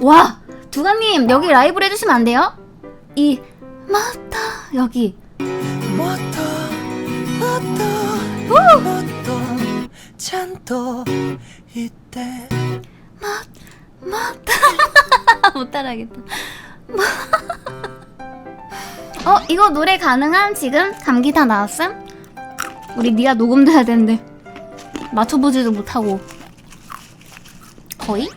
와! 두가님 여기 라이브를 해주시면 안 돼요? 이 마타 여기. 마타 못 따라하겠다. 어 이거 노래 가능함? 지금? 감기 다 나왔음? 우리 니가 녹음돼야 되는데. 맞춰보지도 못하고. 거의?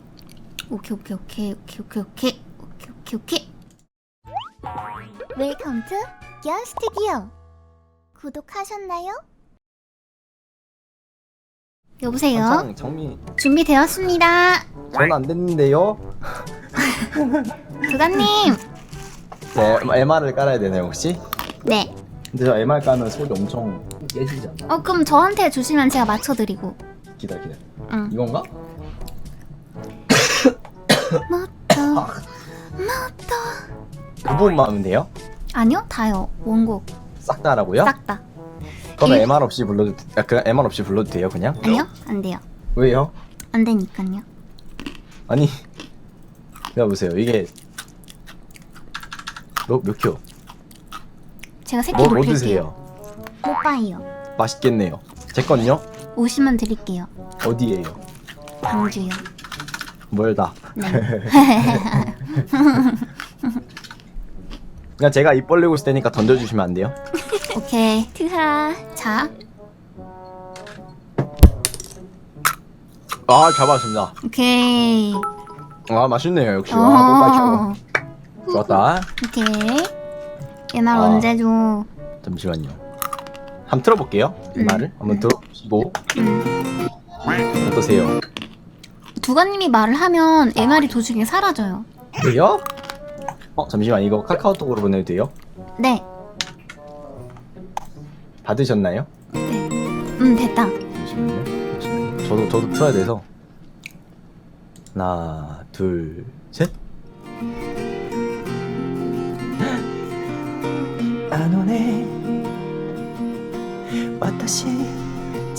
오케이 오케이 오케이 오케이 오케이 오케이 오케이 오케이 오케이 웰컴 투 겨스트기어 구독하셨나요? 여보세요? 한창 정미 준비되었습니다 전 안 됐는데요. 두가님 네, MR을 깔아야 되나요 혹시? 네 근데 저 MR 까면 소리 엄청 않나? 어 그럼 저한테 주시면 제가 맞춰드리고 기다 기다. 응 이건가? 맞다 맞다 그 부분만 하면 돼요? 아니요 다요 원곡 싹 다라고요? 싹 다 그러면 일- MR 없이 불러도 아, 그 MR 없이 불러도 돼요 그냥? 아니요 안 돼요 왜요? 안 되니까요 아니 여보세요 이게 몇, 몇 킬로? 제가 새끼 뭐, 뭐 드세요? 오빠예요 맛있겠네요. 제 건요? 오시면 드릴게요 어디에요? 광주요 멀다. 네 그냥 제가 입 벌리고 있을 테니까 던져주시면 안 돼요? 오케이 트하 자 아 잡았습니다. 오케이 아 맛있네요 역시. 어 아, 또 좋았다. 오케이 얘날 아. 언제 줘 잠시만요. 한번 틀어볼게요. 이 음. 말을 한번 들어보시고 음. 어떠세요? 두가님이 말을 하면 MR이 도중에 사라져요 돼요? 어 잠시만 이거 카카오톡으로 보내도 돼요? 네 받으셨나요? 음 됐다 잠시만요. 잠시만요. 저도 저도 틀어야 돼서 하나 둘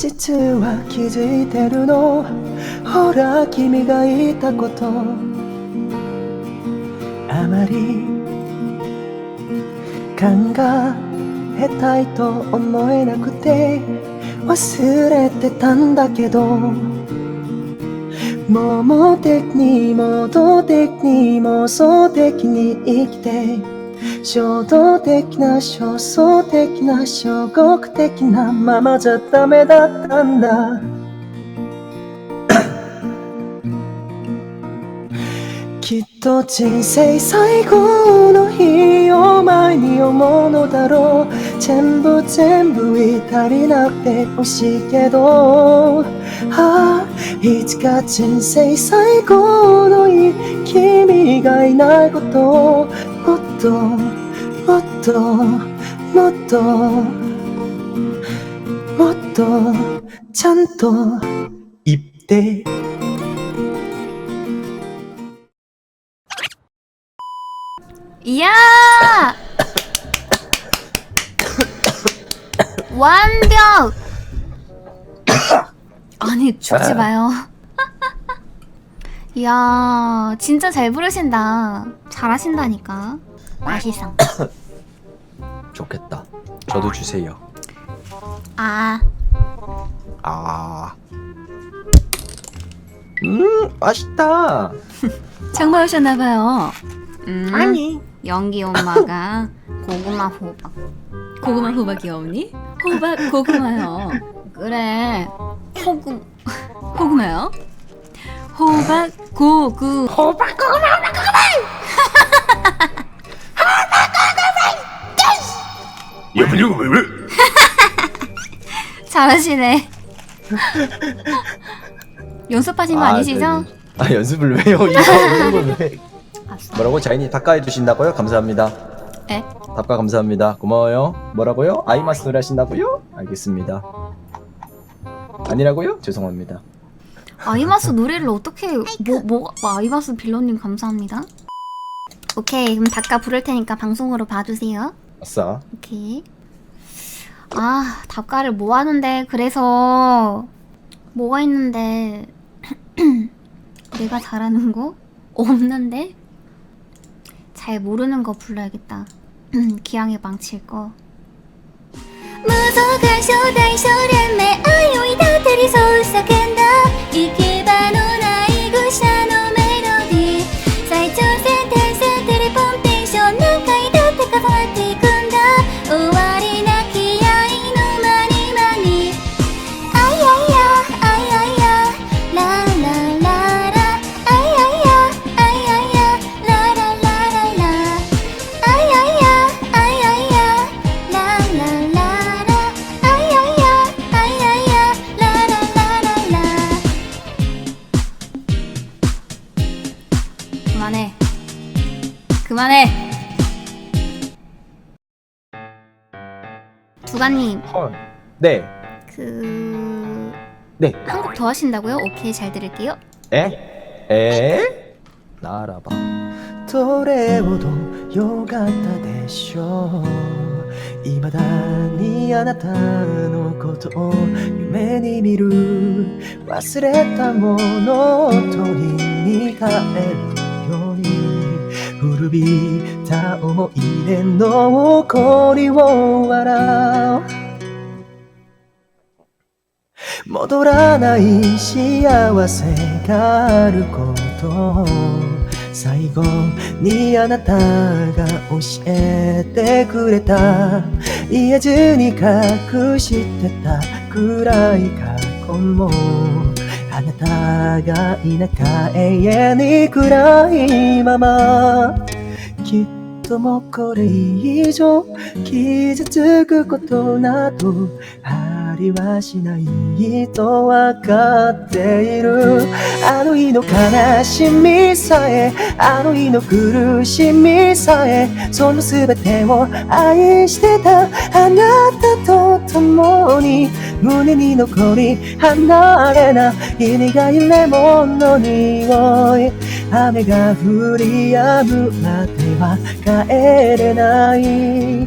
実は気づいてるの。ほら君が言ったこと。あまり考えたいと思えなくて忘れてたんだけど。桃的にも動的に妄想的に生きて衝動的な焦燥的な小国的なままじゃダメだったんだ。きっと人生最後の日を前に思うのだろう。全部全部足りなくて惜しいけど。ああいつか人生最高の日君がいないこともっともっともっともっとちゃんと言って。いやー。ワンリョ 아니, 죽지 마요. 이야, 진짜 잘 부르신다. 잘하신다니까. 맛있어. 좋겠다. 저도 주세요. 아, 아. 음 맛있다. 정말 오셨나봐요. 음, 아니 연기 엄마가 고구마 호박. 고구마 호박 귀여우니? 호박 고구마요. 그래. 호구 고구마요? 호박 고구 호박 고구마 호박 고구마 잘하시네. 연습하신 거 아니시죠? 네네. 아 연습을 왜요? 이거 이걸 왜? 아싸. 뭐라고 자인이 답가해 주신다고요? 감사합니다. 에? 답가 감사합니다. 고마워요. 뭐라고요? 아이마스 노래 하신다고요? 알겠습니다. 아니라고요? 죄송합니다. 아이마스 노래를 어떻게 뭐뭐 아이마스 빌런님 감사합니다. 오케이 그럼 닭가 부를 테니까 방송으로 봐주세요. 아싸. 오케이. 아 답가를 뭐 하는데 그래서 뭐가 있는데 내가 잘하는 거 없는데 잘 모르는 거 불러야겠다. 기왕에 망칠 거. 무서워, 가셔, 다이셔, 렘에, 아! りそうしたけ 그만해. 두가님, 헐. 네. 그 네. 한국 더 하신다고요? 오케이, 잘 들을게요. 에? 에? 나라봐. どれほど良かったでしょう未だにあなたのことを夢に見る忘れたものを取りに帰るように古 びた思い出の残りを笑う戻らない幸せがあることを最後にあなたが教えてくれた言えずに隠してた暗い過去もあなたがいなか永遠に暗いままきっともうこれ以上傷つくことなどあ りはしないとわかっている。あの日の悲しみさえあの日の苦しみさえその全てを愛してた。あなたと共に胸に残り離れない苦いレモンの匂い。雨が降り止むまでは帰れない。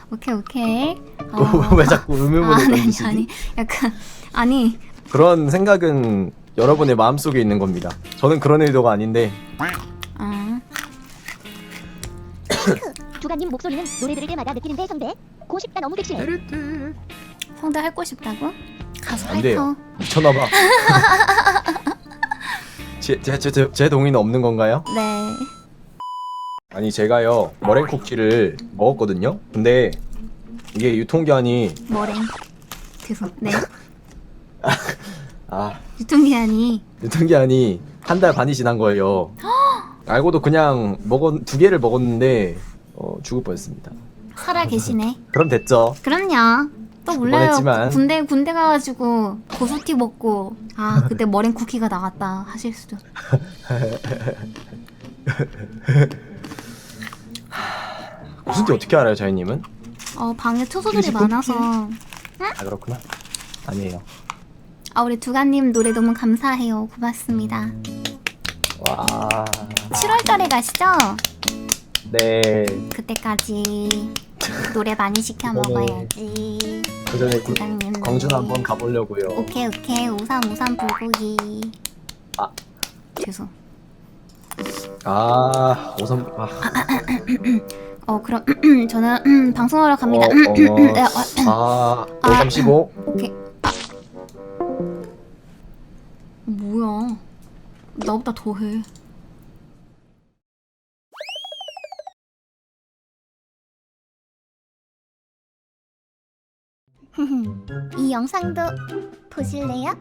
오케이, 오케이. 어. 왜 자꾸 의문문을 아니, 던지시지? 아니, 약간, 아니, 그런 생각은 여러분의 마음속에 있는 겁니다. 저는 그런 의도가 아닌데 아, 조가님 목소리는 노래 들을 때마다 느끼는데 성대 고싶다 너무 섹시해 성대 핥고 싶다고? 가서 안 돼요. 미쳤나봐. 제, 제, 제, 제, 제 동의는 없는 건가요? 네. 아니 제가요 머랭 쿠키를 먹었거든요. 근데 이게 유통기한이 머랭. 죄송. 네. 아 유통기한이. 유통기한이 한 달 반이 지난 거예요. 알고도 그냥 먹었 두 개를 먹었는데 어, 죽을 뻔했습니다. 살아 계시네. 그럼 됐죠. 그럼요. 또 몰라요. 뻔했지만. 군대 군대 가가지고 고수티 먹고 아 그때 머랭 쿠키가 나갔다 하실 수도. 무슨 지 어떻게 알아요, 자이님은? 어 방에 투소들이 일찍 많아서. 아 그렇구나. 아니에요. 아 우리 두가님 노래 너무 감사해요. 고맙습니다. 와. 7월달에 가시죠? 네. 그때까지 노래 많이 시켜 먹어야지. 그 전에 그 두가님. 광주. 한번 가보려고요. 오케이 오케이 오삼 오삼 불고기. 아. 죄송. 아 오삼 아, 어 그럼 저는 방송하러 갑니다. 어, 어. 네, 어, 아 오삼 십오. 오케이. 아. 뭐야? 나보다 더해. 이 영상도 보실래요?